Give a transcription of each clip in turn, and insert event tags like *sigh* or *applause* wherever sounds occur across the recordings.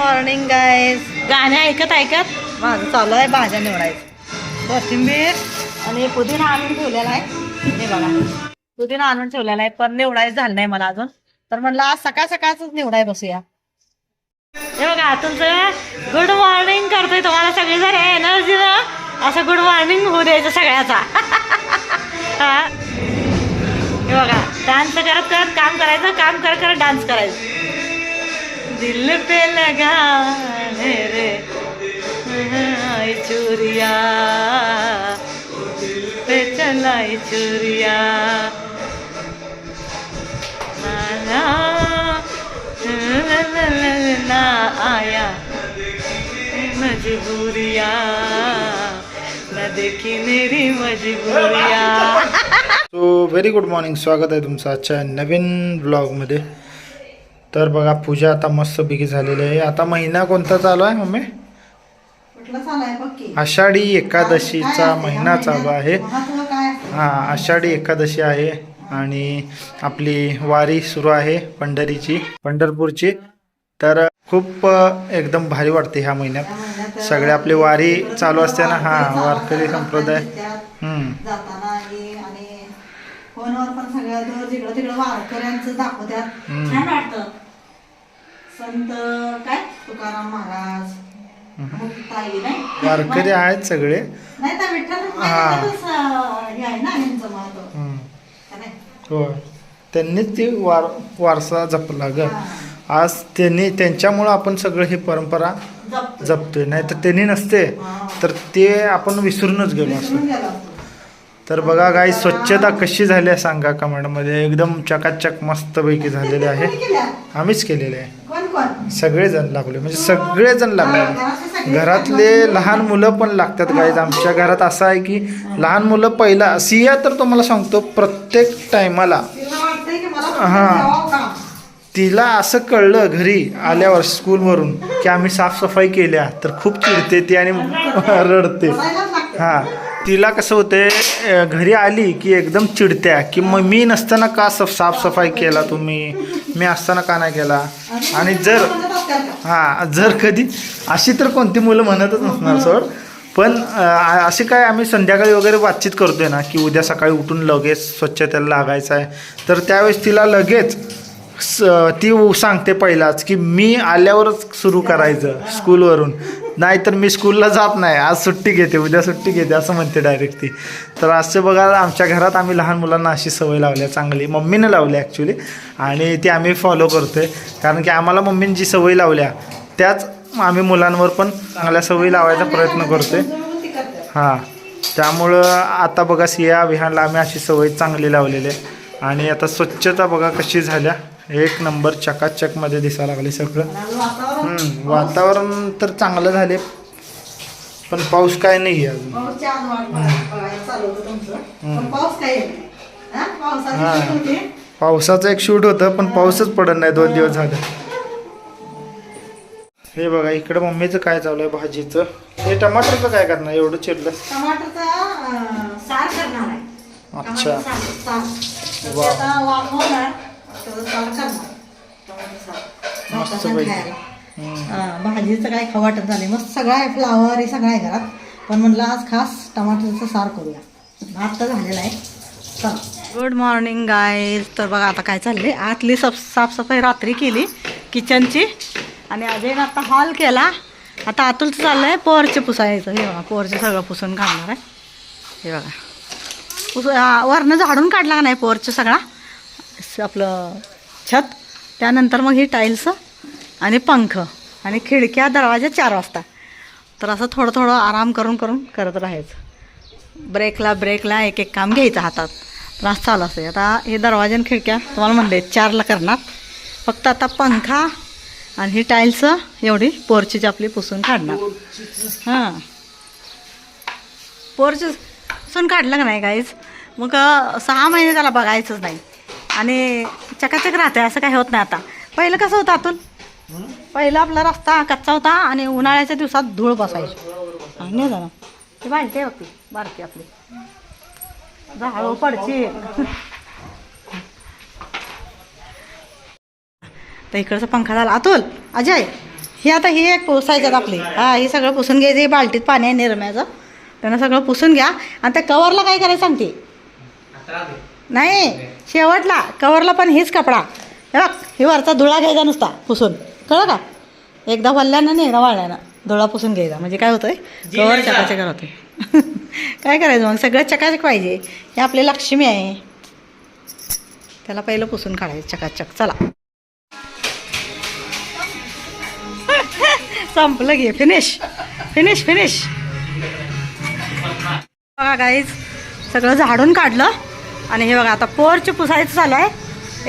Morning guys गाणे ऐकत ऐकत? माझं चालू आहे भाज्या निवडायचं. कोथिंबीर आणि पुदिना आणून ठेवलेला आहे. हे बघा. पुदिना आणून ठेवलेला आहे पण निवडायचं झालं नाही मला अजून. तर म्हणलं आज सकाळ सकाळच निवडाय बसूया. हे बघा तुमचं गुड मॉर्निंग करतोय तुम्हाला सगळी जर एनर्जी ना असं गुड मॉर्निंग होऊ द्यायचं सगळ्याचा. *laughs* हा. हे बघा डान्स करत करत काम करायचं काम करत करत डान्स करायचं. दिल पे लगा रे। आई चूरिया। दिल पे चलाई चूरिया। ना ना आया। मजबूरिया। न देखी मेरी मजबूरिया। सो व्हेरी गुड मॉर्निंग स्वागत आहे तुमचं आजच्या नवीन ब्लॉगमध्ये तर बघा पूजा आता मस्तपैकी झालेली आहे. आता महिना कोणता चालू आहे मम्मी? आषाढी एकादशीचा महिना चालू आहे. हां आषाढी एकादशी आहे आणि आपली वारी सुरू आहे पंढरीची पंढरपूरची. तर खूप एकदम भारी वाटते ह्या महिन्यात. सगळे आपली वारी चालू असते ना? हा वारकरी संप्रदाय. फोनवर पण सगळं जिकडं तिकडं वारकऱ्यांचं. छान वाटतं. संत काय तुकाराम महाराज मुक्ताई नाही वारकरी आहेत सगळे नाही तर विठ्ठल हा. आहे ना यांचं महत्त्व? हो त्यांनीच ती वार वारसा जपला ग. आज त्यांनी त्यांच्यामुळं आपण सगळं ही परंपरा जपतो. जपतोय नाही तर त्यांनी नसते. तर ते आपण विसरूनच गेलो असतो. तर बघा गाई स्वच्छता कशी झाली आहे सांगा कमेंटमध्ये एकदम चकाचक मस्तपैकी झालेली आहे? आम्हीच केलेले आहे सगळेजण लागले म्हणजे सगळेजण लागले. घरातले लहान मुलं पण लागतात गाईज आमच्या घरात असं आहे की लहान मुलं पहिला सिया तर तुम्हाला सांगतो प्रत्येक टायमाला. हा. तिला असं कळलं घरी आल्यावर स्कूलवरून की आम्ही साफसफाई केल्या तर खूप चिडते ती आणि रडते. हां. तिला कसं होते घरी आली की एकदम चिडत्या की मग मी नसताना का सफ साफसफाई केला तुम्ही? मी असताना का नाही केला? आणि जर हां जर कधी अशी तर कोणती मुलं म्हणतच नसणार सोड. पण असे काय आम्ही संध्याकाळी वगैरे बातचीत करतोय ना की उद्या सकाळी उठून लगेच स्वच्छतेला लागायचं आहे. तर त्यावेळेस तिला लगेच स ती सांगते पहिलाच की मी आल्यावरच सुरू करायचं स्कूलवरून. नाहीतर मी स्कूलला जात नाही. आज सुट्टी घेते उद्या सुट्टी घेते असं म्हणते डायरेक्ट ती. तर असं बघा आमच्या घरात आम्ही लहान मुलांना अशी सवय लावली आहे चांगली. मम्मीनं लावली ॲक्च्युली आणि ती आम्ही फॉलो करतोय. कारण की आम्हाला मम्मीने जी सवय लावल्या त्याच आम्ही मुलांवर पण चांगल्या सवयी लावायचा प्रयत्न करतोय. आहे हां. त्यामुळं आता बघा सिया विहानला आम्ही अशी सवय चांगली लावलेली आहे. आणि आता स्वच्छता बघा कशी झाल्या. एक नंबर चकाचकमध्ये दिसायला लागले सगळं. वातावरण हम्म, वातावरण तर चांगलं झाले पण पाऊस काय नाही अजून. हा? पावसाची हा. एक शूट होतं पण पाऊसच पडत नाही. दोन दिवस झाले. हे बघा इकडं मम्मीचं काय चालू आहे भाजीचं? हे टमाटरचं काय करणार? एवढं चिरलं. अच्छा. वा. भाताचं. खायला. हा, भाजीचं काय खाऊ वाटत झाले मस्त सगळं आहे फ्लावर हे सगळं आहे घरात. पण म्हणलं आज खास टमाटरचं सार करूया. भात तर झालेला आहे. चला. गुड मॉर्निंग गाय तर बघा आता काय चाललंय? आतली साफ साफसफाई रात्री केली किचनची आणि अजयनं आता हॉल केला. आता आतुलचं चाललंय पोरचे पुसायचं. हे बघा पोरचे सगळं पुसून काढणार आहे. हे बघा. पुस हा, वरनं झाडून काढला का नाही पोरचं सगळा? आपलं छत त्यानंतर मग ही टाईल्स आणि पंख आणि खिडक्या दरवाजा चार वाजता. तर असं थोडं थोडं आराम करून करून करत राहायचं. ब्रेकला ब्रेकला एक एक काम घ्यायचं हातात. तर असं चालू असते आता हे दरवाजा आणि खिडक्या तुम्हाला म्हणले चारला करणार. फक्त आता पंखा आणि ही टाईल्स एवढी पोर्चीची आपली पुसून काढणार. हां. पोर्च पुसून काढलं का नाही काहीच मग सहा महिने त्याला बघायचंच नाही. आणि चकाचक राहते असं काही होत नाही आता. पहिलं कसं होतं आतून? पहिलं आपला रस्ता कच्चा होता आणि उन्हाळ्याच्या दिवसात धूळ बसायची. नाही झालं. ते माहिती आहे बघ बारकी आपली. झाडू पडची तर इकडचा पंखा झाला. अतुल अजय ही आता ही एक पोसायच्यात आपली. हा हे सगळं पुसून घ्यायचं हे बाल्टीत पाणी आहे निरम्याचं त्यानं सगळं पुसून घ्या. आणि त्या कवरला काय करायचं सांगते? नाही शेवटला कवरला पण हीच कपडा. हे बघ ही वरचा धुळा घ्यायचा नुसता पुसून. कळलं का? एकदा वल्ल्यानं आणि एकदा वाळल्यानं. धुळा पुसून घ्यायचा. म्हणजे काय होतंय? कवर चकाचक होते *laughs* काय करायचं मग? सगळं चकाचक पाहिजे. हे आपली लक्ष्मी आहे. त्याला पहिलं पुसून काढायचं चकाचक. चला. *laughs* संपलं घे फिनिश फिनिश फिनिश बघा गाईज सगळं झाडून काढलं. आणि हे बघा आता पोर्च पुसायचं झालं आहे.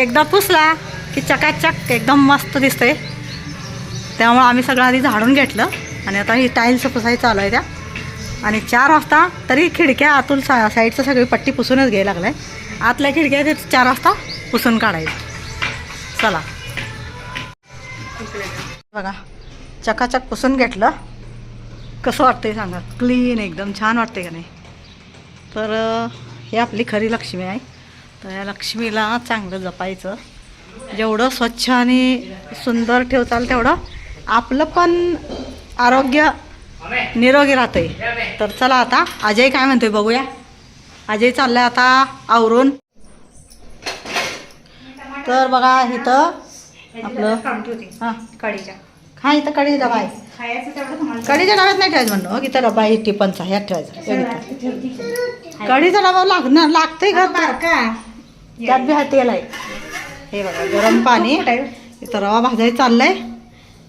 एकदा पुसला की चकाचक एकदम मस्त दिसतंय. त्यामुळं आम्ही सगळं आधी झाडून घेतलं आणि आता ही टाईल्स पुसायचं चालू आहे त्या. आणि चार वाजता तरी खिडक्या आतून सा साईडचं सगळी पट्टी पुसूनच घ्यायला लागलं आहे आतल्या खिडक्या ते चार वाजता पुसून काढायचं. चला. बघा चकाचक पुसून घेतलं. कसं वाटतंय सांगा? क्लीन एकदम छान वाटते का नाही? तर ही आपली खरी लक्ष्मी आहे. तर या लक्ष्मीला चांगलं जपायचं. जेवढं स्वच्छ आणि सुंदर ठेवताल तेवढं आपलं पण आरोग्य निरोगी राहतंय. तर चला आता अजय काय म्हणतोय बघूया. अजय चाललंय आता आवरून. तर बघा इथं आपलं हां. कढीच्या हा इथं कढी डबा आहे कढीच्या डब्यात नाही ठेवायचं म्हणलं. हो इथं डबा आहे टिपनचा ह्यात ठेवायचा. कढीचा डबा लागणार लागतंय का त्यात बी हा तेल आहे हे बघा गरम पाणी. इथं रवा भाजायला चाललाय.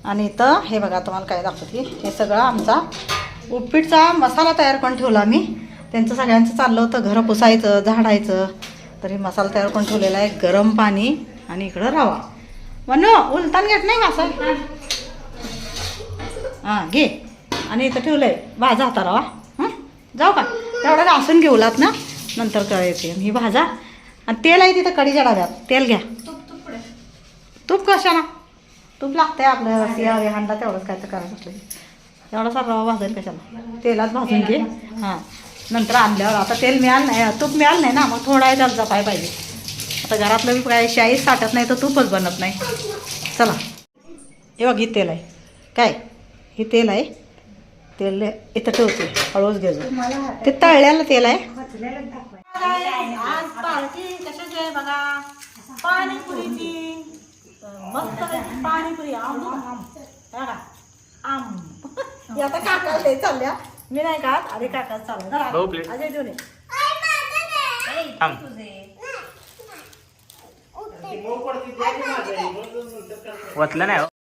आणि इथं हे बघा तुम्हाला काय दाखवते हे सगळं आमचा उपीटचा मसाला तयार करून ठेवला आम्ही. त्यांचं सगळ्यांचं चाललं होतं घरं पुसायचं झाडायचं. तर हे मसाला तयार करून ठेवलेला आहे गरम पाणी आणि इकडं रवा. म्हणू उलतान घेत नाही का असं हां घे. आणि इथं ठेवलंय भाजा हाता रवा. हं? जाऊ का? तेवढं घासून घेऊलात ना? नंतर करायचे ही भाजा. आणि तेल आहे तिथं कढीच्या डब्यात तेल घ्या. तूप कशाला? तूप लागतंय आपल्या हांडा तेवढंच काय तर करायचं असलं. एवढासा रवा भाजेल कशाला? तेलात भाजून घे. हां. नंतर आणल्यावर आता तेल मिळालं नाही. तूप मिळालं नाही ना? मग थोडा आहे त्याला जपाय पाहिजे. आता घरातलं बी काय शाईच साठत नाही तर तूपच बनत नाही. चला. हे बघ ही तेल आहे. काय? हे तेल आहे. तेल इथं ठेवते हळूच घ्यायचं ते तळल्याला तेल आहे. आज पार्टी कशाची आहे बघा? पाणीपुरीची. मस्त पाणीपुरी आम आम आता काका चालल्या. मी नाही का अरे काका. अजय देऊन ये. वतलं नाही हो.